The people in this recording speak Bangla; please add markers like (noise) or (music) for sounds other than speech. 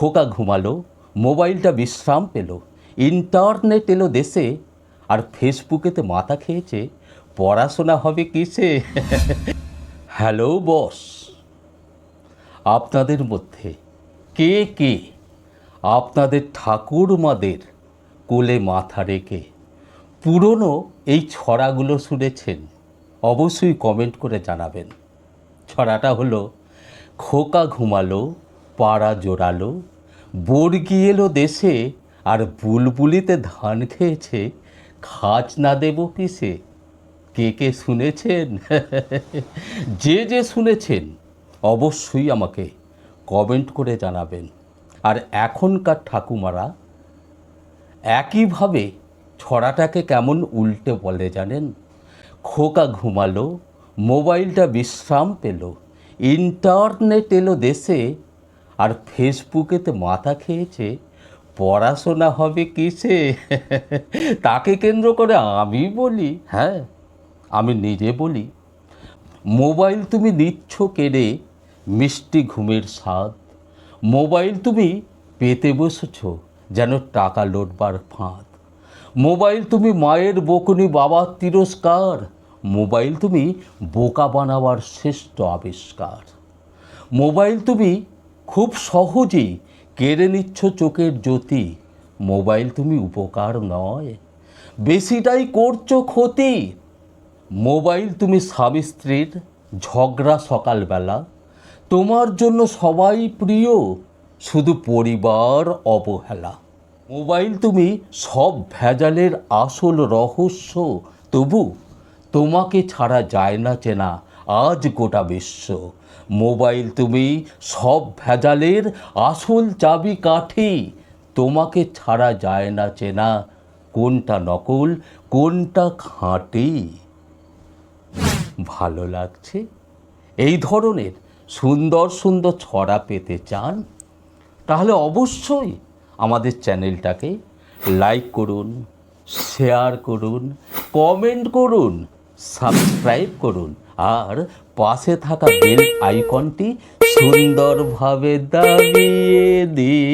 খোকা ঘুমালো, মোবাইলটা বিশ্রাম পেল, ইন্টারনেট এলো দেশে, আর ফেসবুকেতে মাথা খেয়েছে, পড়াশোনা হবে কিসে? Hello, boss. আপনাদের মধ্যে কে কে? আপনাদের ঠাকুরমাদের কোলে মাথা রেখে পুরনো এই ছড়াগুলো শুনেছেন, অবশ্যই কমেন্ট করে জানাবেন। ছড়াটা হলো, খোকা ঘুমালো পাড়া জোড়ালো, বর্গি এলো দেশে, আর বুলবুলিতে ধান খেয়েছে, খাজ না দেব কিসে? কে কে শুনেছেন? (laughs) যে যে শুনেছেন, অবশ্যই আমাকে কমেন্ট করে জানাবেন। আর এখনকার ঠাকুমারা একইভাবে ছড়াটাকে কেমন উল্টে বলে জানেন? খোকা ঘুমালো, মোবাইলটা বিশ্রাম পেল, ইন্টারনেট এলো দেশে আর ফেসবুকেতে মাথা খেয়েছে, পড়াশোনা হবে কিসে? তাকে কেন্দ্র করে আমি বলি হ্যাঁ আমি নিজে বলি, মোবাইল তুমি নিচ্ছ কেড়ে মিষ্টি ঘুমের স্বাদ, মোবাইল তুমি পেতে বসেছ যেন টাকা লোটবার ফাঁদ, মোবাইল তুমি মায়ের বকুনি বাবার তিরস্কার, মোবাইল তুমি বোকা বানাবার শ্রেষ্ঠ আবিষ্কার, মোবাইল তুমি খুব সহজেই কেড়ে নিচ্ছ চোখের জ্যোতি। মোবাইল তুমি উপকার নয়। বেশিটাই করছ ক্ষতি। মোবাইল তুমি স্বামী স্ত্রীর ঝগড়া সকালবেলা। তোমার জন্য সবাই প্রিয়, শুধু পরিবার অবহেলা। মোবাইল তুমি সব ভেজালের আসল রহস্য। তবু তোমাকে ছাড়া যায় না চেনা আজ গোটা বিশ্ব। মোবাইল তুমি সব ভেজালের আসল চাবি কাঠি। তোমাকে ছাড়া যায় না চেনা কোনটা নকল, কোনটা খাঁটি। ভালো লাগছে? এই ধরনের সুন্দর সুন্দর ছড়া পেতে চান? তাহলে অবশ্যই আমাদের চ্যানেলটাকে লাইক করুন, শেয়ার করুন, কমেন্ট করুন, সাবস্ক্রাইব করুন। আর পাশে থাকা বেল আইকনটি সুন্দরভাবে দাবিয়ে দিন